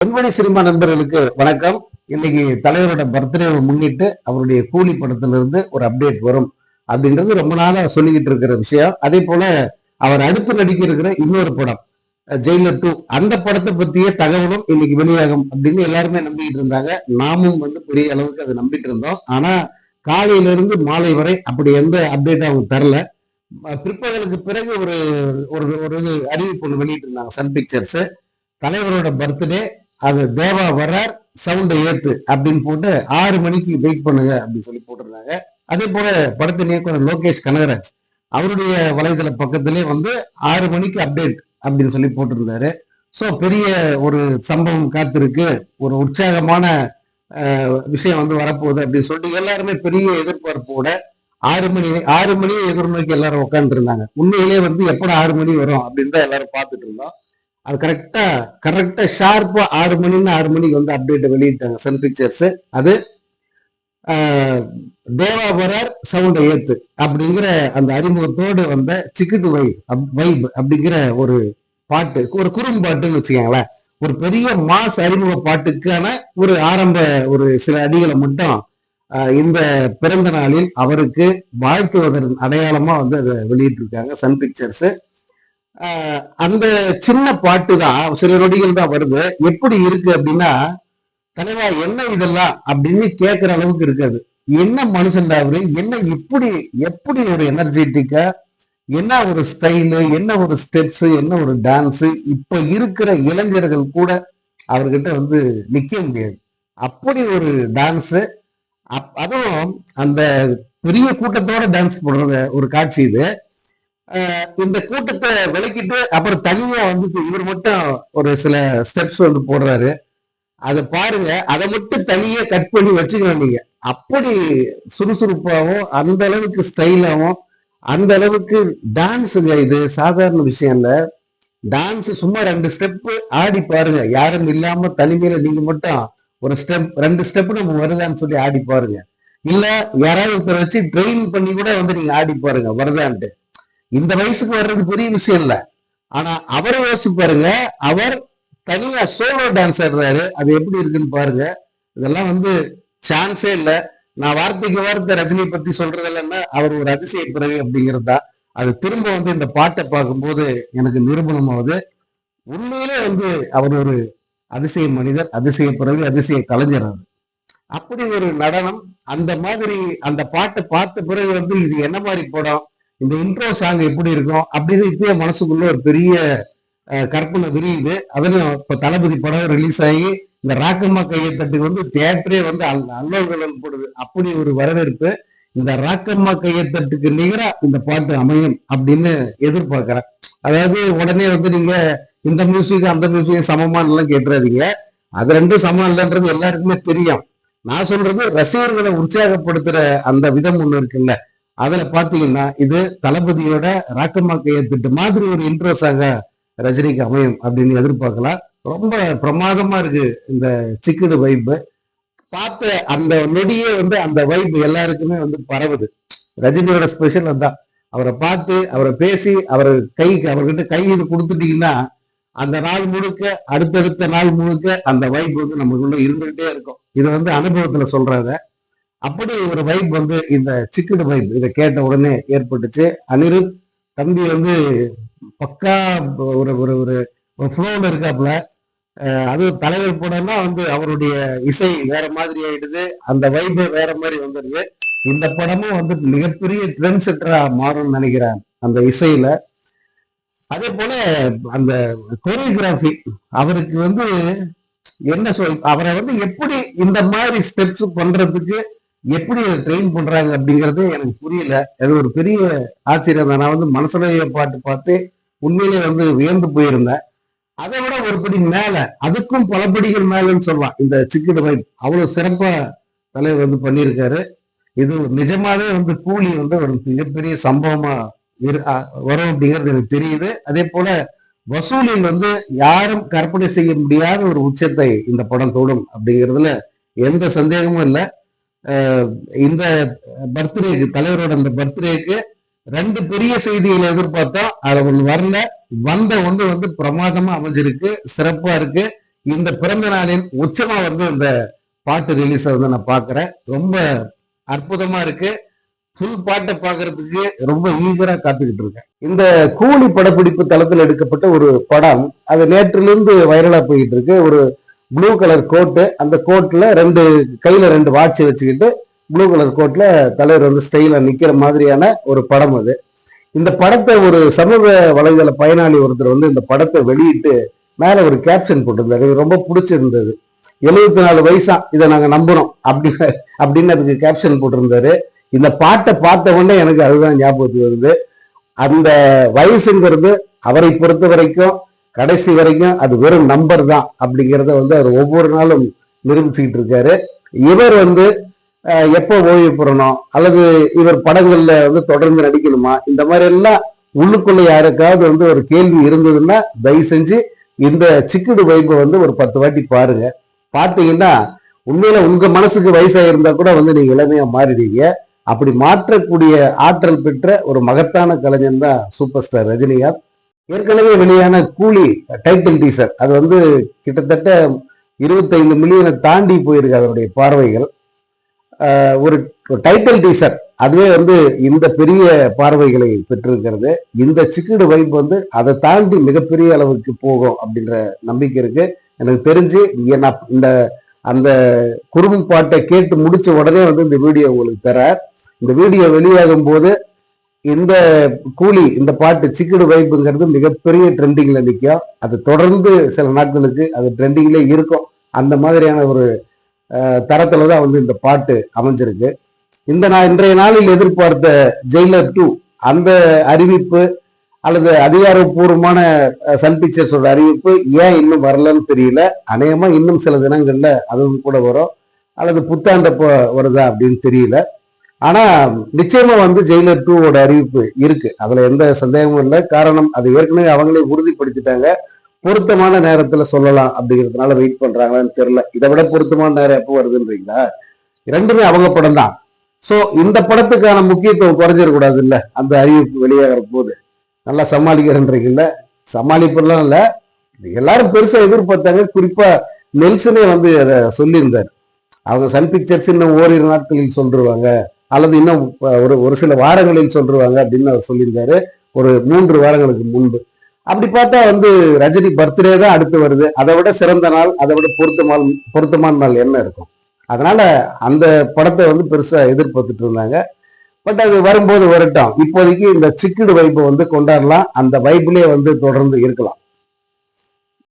பொன்மணி cinema நண்பர்களுக்கு வணக்கம். இன்னைக்கு தலைவரோட பர்த்டேவை முன்னிட்டு அவருடைய கூலி படத்திலிருந்து ஒரு அப்டேட் வரும் அப்படின்றது ரொம்ப நாளா சொல்லிக்கிட்டு இருக்கிற விஷயம். அதே போல அவர் அடுத்து நடிக்க இருக்கிற இன்னொரு படம் ஜெயிலர் டூ அந்த படத்தை பத்திய தகவலும் இன்னைக்கு வெளியாகும் அப்படின்னு எல்லாருமே நம்பிக்கிட்டு இருந்தாங்க. நாமும் வந்து பெரிய அளவுக்கு அதை நம்பிட்டு இருந்தோம். ஆனா காலையில இருந்து மாலை வரை அப்படி எந்த அப்டேட் அவங்க தரல. பிற்பகலுக்கு பிறகு ஒரு ஒரு ஒரு அறிவிப்பு ஒன்று வெளியிட்டு இருந்தாங்க சன் பிக்சர்ஸ் தலைவரோட பர்த்டே அது தேவா வர்றார் சவுண்டை ஏத்து அப்படின்னு போட்டு ஆறு மணிக்கு வெயிட் பண்ணுங்க அப்படின்னு சொல்லி போட்டிருந்தாங்க. அதே போல படத்தின் இயக்குனர் லோகேஷ் கனகராஜ் அவருடைய வலைதள பக்கத்திலே வந்து ஆறு மணிக்கு அப்டேட் அப்படின்னு சொல்லி போட்டிருந்தாரு. ஸோ பெரிய ஒரு சம்பவம் காத்திருக்கு. ஒரு உற்சாகமான விஷயம் வந்து வரப்போகுது அப்படின்னு சொல்லிட்டு எல்லாருமே பெரிய எதிர்பார்ப்போட ஆறு மணி ஆறு மணியை எதிர்நோக்கி எல்லாரும் உட்காந்துருந்தாங்க உண்மையிலேயே வந்து எப்பட ஆறு மணி வரும் அப்படின்னு தான் எல்லாரும் பார்த்துட்டு இருந்தோம். அது கரெக்டா கரெக்டா ஷார்ப்பா ஆறு மணின்னு ஆறு மணிக்கு வந்து அப்டேட் வெளியிட்டாங்க சன் பிக்சர்ஸ் அது ஆஹ், சவுண்ட ஏத்து அப்படிங்கிற அந்த அறிமுகத்தோடு வந்த சிக்கிட்டு வைப் வைப் அப்படிங்கிற ஒரு பாட்டு ஒரு குறும்பாட்டுன்னு வச்சுக்கோங்களேன். ஒரு பெரிய மாஸ் அறிமுக பாட்டுக்கான ஒரு ஆரம்ப ஒரு சில அடிகளை மட்டும் ஆஹ், இந்த பிறந்த நாளில் அவருக்கு வாழ்த்துவதன் அடையாளமா வந்து அதை வெளியிட்டிருக்காங்க சன் பிக்சர்ஸ் அந்த சின்ன பாட்டு தான் சில நொடிகள் தான் வருது. எப்படி இருக்கு அப்படின்னா தலைவா என்ன இதெல்லாம் அப்படின்னு கேட்கிற அளவுக்கு இருக்காது. என்ன மனுஷன்டா அவரு? என்ன இப்படி எப்படி ஒரு எனர்ஜெட்டிக்கா என்ன ஒரு ஸ்டைலு என்ன ஒரு ஸ்டெப்ஸ் என்ன ஒரு டான்ஸ் இப்ப இருக்கிற இளைஞர்கள் கூட அவர்கிட்ட வந்து நிக்க முடியாது. அப்படி ஒரு டான்ஸ் அதுவும் அந்த பெரிய கூட்டத்தோட டான்ஸ் போடுற ஒரு காட்சி இது. இந்த கூட்டத்தை விலக்கிட்டு அப்புறம் தனியா வந்து இவர் மட்டும் ஒரு சில ஸ்டெப்ஸ் வந்து போடுறாரு. அதை பாருங்க. அதை மட்டும் தனியா கட் பண்ணி வச்சுக்கலாம் நீங்க. அப்படி சுறுசுறுப்பாகவும் அந்த அளவுக்கு ஸ்டைலாகவும் அந்த அளவுக்கு டான்ஸுங்க இது. சாதாரண விஷயம் இல்ல. டான்ஸ் சும்மா ரெண்டு ஸ்டெப்பு ஆடி பாருங்க. யாரும் இல்லாம தனிமையில நீங்க மட்டும் ஒரு ஸ்டெப் ரெண்டு ஸ்டெப் நம்ம வருதான்னு சொல்லி ஆடி பாருங்க. இல்ல யாராவது ஒருத்தர் வச்சு ட்ரெயின் பண்ணி கூட வந்து நீங்க ஆடி பாருங்க. வருதான்ட்டு. இந்த வயசுக்கு வர்றது பெரிய விஷயம் இல்ல. ஆனா அவர் யோசிச்சு பாருங்க அவர் தனியா சோலோ டான்ஸ் ஆடுறாரு. அது எப்படி இருக்குன்னு பாருங்க. இதெல்லாம் வந்து சான்ஸே இல்ல. நான் வார்த்தைக்கு வார்த்தை ரஜினி பத்தி சொல்றது இல்லைன்னா அவர் ஒரு அதிசய பிறவி அப்படிங்கிறது தான். அது திரும்ப வந்து இந்த பாட்டை பார்க்கும்போது எனக்கு நிரூபணம் ஆகுது உண்மையிலே வந்து அவர் ஒரு அதிசய மனிதர் அதிசய பிறவி அதிசய கலைஞர் அவர். அப்படி ஒரு நடனம் அந்த மாதிரி அந்த பாட்டை பார்த்த பிறகு வந்து இது என்ன மாதிரி படம்? இந்த இன்ட்ரோ சாங் எப்படி இருக்கும் அப்படின்னு இப்பயே மனசுக்குள்ள ஒரு பெரிய கற்பனை விரியுது. அதுலயும் இப்ப தளபதி படம் ரிலீஸ் ஆகி இந்த ராக்கம்மா கையத்தட்டுக்கு வந்து தேட்டரே வந்து அல்லோகலம் போடுது. அப்படி ஒரு வரவேற்பு இந்த ராக்கம்மா கையத்தட்டுக்கு நிகரா இந்த பாட்டு அமையும் அப்படின்னு எதிர்பார்க்கிறேன். அதாவது உடனே வந்து நீங்க இந்த மியூசிக் அந்த மியூசிக் சமமானலாம் எல்லாம் கேட்டுறாதீங்க. அது ரெண்டும் சமம் இல்லைன்றது எல்லாருக்குமே தெரியும். நான் சொல்றது ரசிகர்களை உற்சாகப்படுத்துற அந்த விதம் ஒண்ணு இருக்குல்ல. அதுல பாத்தீங்கன்னா இது தளபதியோட ராக்கம்மா கையத்திட்டு மாதிரி ஒரு இன்ட்ரோ ரஜினிக்கு அமையும் அப்படின்னு எதிர்பார்க்கலாம். ரொம்ப பிரமாதமா இருக்கு இந்த சிக்குடு வைப்பு பார்த்த அந்த நொடியே வந்து அந்த வைப் எல்லாருக்குமே வந்து பரவுது. ரஜினியோட ஸ்பெஷல் அதான். அவரை பார்த்து அவரை பேசி அவர் கைக்கு அவர்கிட்ட கை இது கொடுத்துட்டீங்கன்னா அந்த நாள் முழுக்க அடுத்தடுத்த நாள் முழுக்க அந்த வைப் வந்து நம்மளுக்குள்ள இருந்துகிட்டே இருக்கும். இது வந்து அனுபவத்துல சொல்றாங்க அப்படி ஒரு வைப் வந்து இந்த சிக்கடு வைப் இதை கேட்ட உடனே ஏற்பட்டுச்சு. அனிருத் தம்பி வந்து பக்கா ஒரு ஒரு ஒரு ஃப்ளோவில் இருக்காப்புல. அதுவும் அது தலைவர் படம்னா வந்து அவருடைய இசை வேற மாதிரி ஆயிடுது. அந்த வைபே வேற மாதிரி வந்துடுது. இந்த படமும் வந்து மிகப்பெரிய ட்ரெண்ட் செட்டரா மாறும்னு நினைக்கிறேன் அந்த இசையில. அதே போல அந்த கொரியோகிராஃபி அவருக்கு வந்து என்ன சொல் அவரை வந்து எப்படி இந்த மாதிரி ஸ்டெப்ஸ் பண்றதுக்கு எப்படி ட்ரெயின் பண்றாங்க அப்படிங்கிறது எனக்கு புரியல. அது ஒரு பெரிய ஆச்சரியம். தான் நான் வந்து மனசுலைய பாட்டு பார்த்து உண்மையிலே வந்து வியந்து போயிருந்தேன். அதை விட ஒரு படி மேல அதுக்கும் பல படிகள் மேலன்னு சொல்லலாம். இந்த சிக்கடு வைப் அவ்வளவு சிறப்பா தலைவர் வந்து பண்ணியிருக்காரு. இது நிஜமாவே வந்து கூலி வந்து ஒரு மிகப்பெரிய சம்பவமா இரு- வரும் அப்படிங்கிறது எனக்கு தெரியுது. அதே போல வசூலில் வந்து யாரும் கற்பனை செய்ய முடியாத ஒரு உச்சத்தை இந்த படம் தொடும் அப்படிங்கிறதுல எந்த சந்தேகமும் இல்லை. இந்த பர்த்டேக்கு தலைவரோட அந்த பர்த்டேக்கு ரெண்டு பெரிய செய்திகளை எதிர்பார்த்தோம் அது ஒன்று வரல. வந்த ஒன்று வந்து பிரமாதமா அமைஞ்சிருக்கு சிறப்பா இருக்கு. இந்த பிறந்த நாளின் உச்சமா வந்து இந்த பாட்டு ரிலீஸ் வந்து நான் பாக்குறேன். ரொம்ப அற்புதமா இருக்கு. ஃபுல் பாட்டை பாக்குறதுக்கு ரொம்ப ஈகரா காத்துக்கிட்டு இருக்கேன். இந்த கூலி படப்பிடிப்பு தளத்தில் எடுக்கப்பட்ட ஒரு படம் அது நேற்றிலிருந்து வைரலா போயிட்டு இருக்கு. ஒரு ப்ளூ கலர் கோட்டு அந்த கோட்டில் ரெண்டு கையில் ரெண்டு வாட்ச் வச்சுக்கிட்டு ப்ளூ கலர் கோட்டில் தலைவர் வந்து ஸ்டைலில் நிற்கிற மாதிரியான ஒரு படம் அது. இந்த படத்தை ஒரு சமூக வலைதள பயனாளி ஒருத்தர் வந்து இந்த படத்தை வெளியிட்டு மேலே ஒரு கேப்ஷன் போட்டிருந்தாரு. எனக்கு ரொம்ப பிடிச்சிருந்தது. எழுபத்தி நாலு வயசா இதை நாங்கள் நம்புகிறோம் அப்படின்னு அப்படின்னு அதுக்கு கேப்ஷன் போட்டிருந்தாரு. இந்த பாட்டை பார்த்த உடனே எனக்கு அதுதான் ஞாபகத்துக்கு வருது. அந்த வயசுங்கிறது அவரை பொறுத்த வரைக்கும் கடைசி வரைக்கும் அது வெறும் நம்பர் தான் அப்படிங்கிறத வந்து அவர் ஒவ்வொரு நாளும் நிரூபிச்சுக்கிட்டு இருக்காரு. இவர் வந்து எப்போ ஓய்வு பெறணும்? அல்லது இவர் படங்கள்ல வந்து தொடர்ந்து நடிக்கணுமா? இந்த மாதிரி எல்லாம் உள்ளுக்குள்ள யாருக்காவது வந்து ஒரு கேள்வி இருந்ததுன்னா தயவு செஞ்சு இந்த சிக்குடு வைப்பை வந்து ஒரு பத்து வாட்டி பாருங்க. பார்த்தீங்கன்னா உண்மையில உங்க மனசுக்கு வயசாக இருந்தா கூட வந்து நீங்க இளமையா மாறிடுவீங்க. அப்படி மாற்றக்கூடிய ஆற்றல் பெற்ற ஒரு மகத்தான கலைஞன் தான் சூப்பர் ஸ்டார் ரஜினிகாந்த். ஏற்கனவே வெளியான கூலி டைட்டில் டீசர் அது வந்து கிட்டத்தட்ட இருபத்தைந்து மில்லியனை தாண்டி போயிருக்கு அதனுடைய பார்வைகள். ஒரு டைட்டில் டீசர் அதுவே வந்து இந்த பெரிய பார்வைகளை பெற்றிருக்கிறது. இந்த சிக்கிடு வைப் வந்து அதை தாண்டி மிகப்பெரிய அளவுக்கு போகும் அப்படின்ற நம்பிக்கை இருக்கு. எனக்கு தெரிஞ்சு இந்த அந்த குறும்பு பாட்டை கேட்டு முடிச்ச உடனே வந்து இந்த வீடியோ உங்களுக்கு தர இந்த வீடியோ வெளியாகும் போது இந்த கூலி இந்த பாட்டு சிக்கிடு வைப்புங்கிறது மிகப்பெரிய ட்ரெண்டிங்ல நிற்கும் அது தொடர்ந்து சில நாட்களுக்கு அது ட்ரெண்டிங்ல இருக்கும். அந்த மாதிரியான ஒரு தரத்தில் தரத்துல தான் வந்து இந்த பாட்டு அமைஞ்சிருக்கு. இந்த நான் இன்றைய நாளில் எதிர்பார்த்த ஜெயிலர் டூ அந்த அறிவிப்பு அல்லது அதிகாரப்பூர்வமான சன் பிக்சர்ஸோட அறிவிப்பு ஏன் இன்னும் வரலன்னு தெரியல. அநேகமா இன்னும் சில தினங்கள்ல அதுவும் கூட வரும். அல்லது புத்தாண்டப்போ வருதா அப்படின்னு தெரியல. ஆனா நிச்சயமா வந்து ஜெயிலர் டூவோட அறிவிப்பு இருக்கு. அதுல எந்த சந்தேகமும் இல்லை. காரணம் அது ஏற்கனவே அவங்களே உறுதிப்படுத்திட்டாங்க. பொருத்தமான நேரத்துல சொல்லலாம் அப்படிங்கிறதுனால வெயிட் பண்றாங்களான்னு தெரியல. இதை விட பொருத்தமான நேரம் எப்போ வருதுன்றீங்களா? ரெண்டுமே அவங்க படம் தான். சோ இந்த படத்துக்கான முக்கியத்துவம் குறைஞ்சிடக்கூடாது இல்ல அந்த அறிவிப்பு வெளியாகிற போது நல்லா சமாளிக்கிறன்றீங்கல்ல? சமாளிப்பெல்லாம் இல்ல. எல்லாரும் பெருசா எதிர்பார்த்தாங்க. குறிப்பா நெல்சனே வந்து அதை சொல்லியிருந்தார். அவங்க சன் பிக்சர்ஸ் இன்னும் ஓரிரு நாட்களில் சொல்லிருவாங்க. அல்லது இன்னும் ஒரு ஒரு சில வாரங்களில் சொல்லுவாங்க அப்படின்னு அவர் சொல்லியிருந்தாரு. ஒரு மூன்று வாரங்களுக்கு முன்பு. அப்படி பார்த்தா வந்து ரஜினி பர்த்டே தான் அடுத்து வருது. அதை விட சிறந்த நாள் அதை விட பொருத்தமான பொருத்தமான நாள் என்ன இருக்கும்? அதனால அந்த படத்தை வந்து பெருசா எதிர்பார்த்துட்டு இருந்தாங்க. பட் அது வரும்போது வரட்டும். இப்போதைக்கு இந்த சிக்கிடு வைப்பை வந்து கொண்டாடலாம். அந்த வைப்பிலே வந்து தொடர்ந்து இருக்கலாம்.